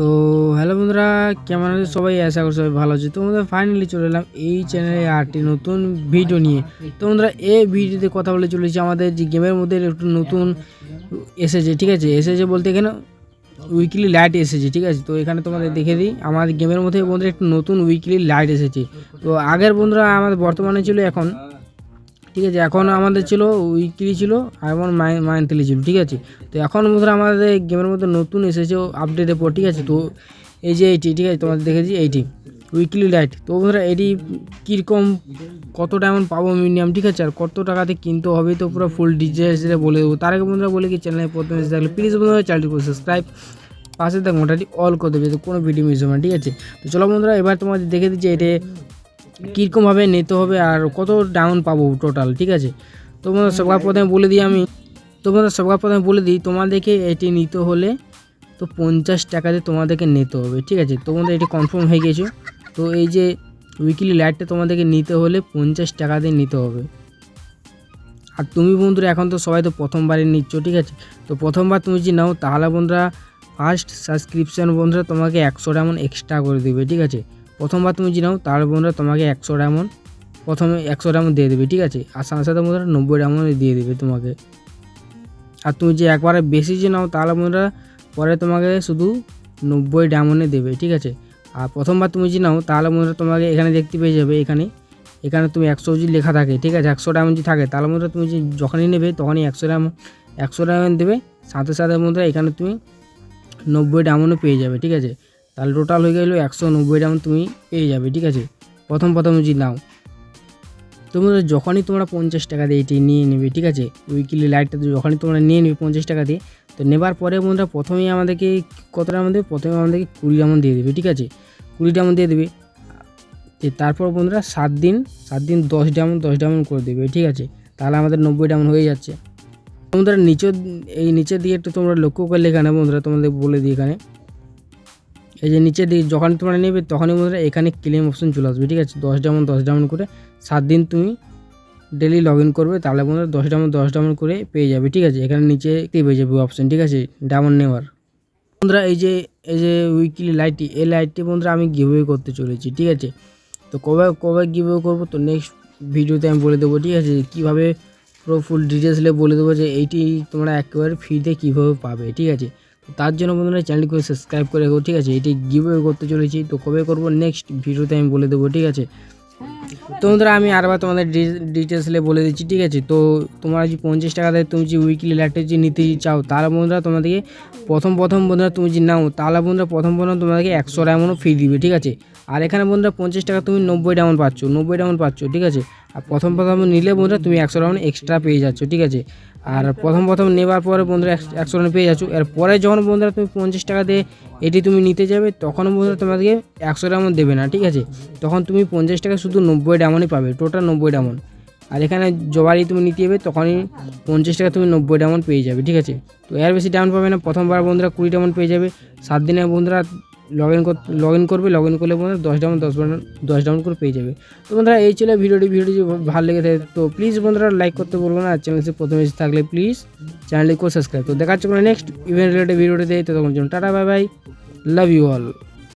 তো হ্যালো বন্ধুরা, কেমন আছে সবাই? আশা করি সবাই ভালো আছে। তো বন্ধুরা ফাইনালি চলে এলাম এই চ্যানেলে আরটি নতুন ভিডিও নিয়ে। তো বন্ধুরা, এই ভিডিওতে কথা বলে চলেছি আমাদের যে গেমের মধ্যে একটু নতুন এসেছে, ঠিক আছে? এসেছে বলতে এখানে উইকলি লাইট এসেছে, ঠিক আছে? তো এখানে তোমাদের দেখে দিই, আমাদের গেমের মধ্যে বন্ধুরা একটু নতুন উইকলি লাইট এসেছে। তো আগের বন্ধুরা আমাদের বর্তমানে ছিল এখন ঠিক আছে এখন আমাদের ছিল উইকলি ছিল আর এখন মান্থলি ছিল, ঠিক আছে? তো এখন বন্ধুরা আমাদের গেমের মধ্যে নতুন এসেছে আপডেটের পর, ঠিক আছে? তো এই যে এইটি, ঠিক আছে? তোমাদের দেখেছি এইটি, উইকলি লাইট। তো বন্ধুরা, এটি কীরকম কত টাইম পাবো মিনিমাম, ঠিক আছে? আর কত টাকাতে কিনতে হবে তো পুরো ফুল ডিটেলস বলে দেবো। তার আগে বন্ধুরা বলে কি চ্যানেলে প্রথমে এসে থাকলে প্লিজ বন্ধুরা চ্যানেলটি করে সাবস্ক্রাইব পাশে থাক মোটাটি অল করে দেবে তো কোনো ভিডিও মিস হবে না, ঠিক আছে? তো চলো বন্ধুরা, এবার তোমাদের দেখে দিচ্ছি, এটা কীরকমভাবে নিতে হবে আর কত ডাউন পাবো টোটাল ঠিক আছে? তো বন্ধুরা সবার প্রথমে বলে দিই আমি। তো বন্ধুরা সবার প্রথমে বলে দিই, তোমাদেরকে এটি নিতে হলে তো পঞ্চাশ টাকাতে তোমাদেরকে নিতে হবে, ঠিক আছে? তোমাদের এটি কনফার্ম হয়ে গেছো। তো এই যে উইকলি লাইটটা তোমাদেরকে নিতে হলে পঞ্চাশ টাকা দিয়ে নিতে হবে। আর তুমি বন্ধুরা, এখন তো সবাই তো প্রথমবারই নিচ্ছ, ঠিক আছে? তো প্রথমবার তুমি যদি নাও, তাহলে বন্ধুরা ফার্স্ট সাবস্ক্রিপশন বন্ধুরা তোমাকে একশো এমন এক্সট্রা করে দেবে, ঠিক আছে? প্রথমবার তুমি যদি নাও তাহলে বন্ধুরা তোমাকে একশো এমন প্রথমে একশো এমন দিয়ে দেবে, ঠিক আছে? আর সাথে সাথে বন্ধুরা নব্বই এমন দিয়ে দেবে তোমাকে। আর তুমি যে একবারে বেশি যে নাও, তাহলে বন্ধুরা পরে তোমাকে শুধু নব্বই ডায়মন্ডে দেবে, ঠিক আছে? আর প্রথমবার তুমি যদি নাও, তাহলে বন্ধুরা তোমাকে এখানে দেখতে পেয়ে যাবে, এখানে। এখানে তুমি একশো যদি লেখা থাকে, ঠিক আছে? একশো ডায়মন্ড যদি থাকে, তাহলে বন্ধুরা তুমি যখনই নেবে, তখনই একশো ডায়মন্ড একশো ডায়মন্ড দেবে। সাথে সাথে বন্ধুরা এখানে তুমি নব্বই ডায়মন্ডও পেয়ে যাবে, ঠিক আছে? তাহলে টোটাল হয়ে গেলো একশো নব্বই ডায়মন্ড তুমি পেয়ে যাবে, ঠিক আছে? প্রথম প্রথম যদি নাও তোমরা যখনই তোমরা পঞ্চাশ টাকা দিয়ে এটি নিয়ে নেবে, ঠিক আছে? উইকলি লাইটটা যখনই তোমরা নিয়ে নেবে পঞ্চাশ টাকা দিয়ে, তো নেবার পরে বন্ধুরা প্রথমেই আমাদেরকে কতটা আমাদের, প্রথমে আমাদেরকে কুড়ি ডায়মন্ড দিয়ে দেবে, ঠিক আছে? কুড়ি ডায়মন্ড দিয়ে দেবে তারপর বন্ধুরা সাত দিন সাত দিন দশ ডায়মন্ড দশ ডায়মন্ড করে দেবে, ঠিক আছে? তাহলে আমাদের নব্বই ডায়মন্ড হয়ে যাচ্ছে। বন্ধুরা নিচের, এই নিচের দিকে একটু তোমরা লক্ষ্য করলে এখানে বন্ধুরা তোমাদের বলে দিই এখানে। এই যে নিচে দিকে যখন তোমরা নেবে, তখনই বন্ধুরা এখানে ক্লেম অপশন চলে আসবে, ঠিক আছে? দশ ডায়মন্ড দশ ডায়মন্ড করে সাত দিন তুমি ডেলি লগ ইন করবে, তাহলে বন্ধুরা দশ ডায়মন্ড দশ ডায়মন্ড করে পেয়ে যাবে, ঠিক আছে? এখানে নিচে পেয়ে যাবে অপশন ঠিক আছে? ডাউন নেওয়ার। বন্ধুরা, এই যে এই যে উইকলি লাইটটি এই লাইটটি বন্ধুরা আমি গিভওয়ে করতে চলেছি, ঠিক আছে? তো কবে কবে গিভওয়ে করব? তো নেক্সট ভিডিওতে আমি বলে দেবো, ঠিক আছে? কীভাবে পুরো ফুল ডিটেলসে বলে দেবো যে এইটি তোমরা একেবারে ফ্রিতে কীভাবে পাবে, ঠিক আছে? তার জন্য বন্ধুরা চ্যানেলটি করে সাবস্ক্রাইব করে রাখো, ঠিক আছে? এটি গিভওয়ে করতে চলেছি। তো কবে করব? নেক্সট ভিডিওতে আমি বলে দেবো, ঠিক আছে? তো বন্ধুরা, আমি আরবার তোমাদের ডিটেলসে বলে দিচ্ছি, ঠিক আছে? তো তোমরা যদি পঞ্চাশ টাকা দেয়, তুমি যে উইকলি ল্যাপটপ যে নিতে চাও, তাহলে বন্ধুরা তোমাদেরকে প্রথম প্রথম বন্ধুরা তুমি যদি নাও, তাহলে বন্ধুরা প্রথম প্রথম তোমাদেরকে একশো ডায়মন্ডও ফ্রি দিবে, ঠিক আছে? আর এখানে বন্ধুরা পঞ্চাশ টাকা তুমি নব্বই ডায়মন্ড পাচ্ছ, নব্বই ডায়মন্ড পাচ্ছ, ঠিক আছে? আর প্রথম প্রথম নিলে বন্ধুরা তুমি একশো ডায়মন্ড এক্সট্রা পেয়ে যাচ্ছ, ঠিক আছে? আর প্রথম প্রথম নেবার পরে বন্ধুরা একশো ডায়মন্ড পেয়ে যাচ্ছ। এর পরে যখন বন্ধুরা তুমি পঞ্চাশ টাকা দিয়ে এটি তুমি নিতে যাবে, তখন বন্ধুরা তোমাদেরকে একশো ডায়মন্ড দেবে না, ঠিক আছে? তখন তুমি পঞ্চাশ টাকা শুধু নব্বই ডায়মন্ডই পাবে টোটাল নব্বই ডায়মন্ড আর এখানে জবারই তুমি নিতে যাবে, তখনই পঞ্চাশ টাকা তুমি নব্বই ডায়মন্ড পেয়ে যাবে, ঠিক আছে? তো এর বেশি ডাউন পাবে না, প্রথমবার বন্ধুরা কুড়ি ডায়মন্ড পেয়ে যাবে। সাত দিনে বন্ধুরা লগ ইন লগ ইন করবে লগ ইন করলে বন্ধুরা দশ ডাউন দশ দশ ডাউন করে পেয়ে যাবে। তো বন্ধুরা, এই ছিল ভিডিওটি। ভিডিওটি ভালো লেগে থাকে, তো প্লিজ বন্ধুরা লাইক করতে বলব না। চ্যানেলটি প্রথমে থাকলে প্লিজ চ্যানেলটি করে সাবস্ক্রাইব তো দেখা হচ্ছে নেক্সট ইভেন্ট রিলেটেড ভিডিওটি দেয় তো তখন জন্য tata bye bye love you all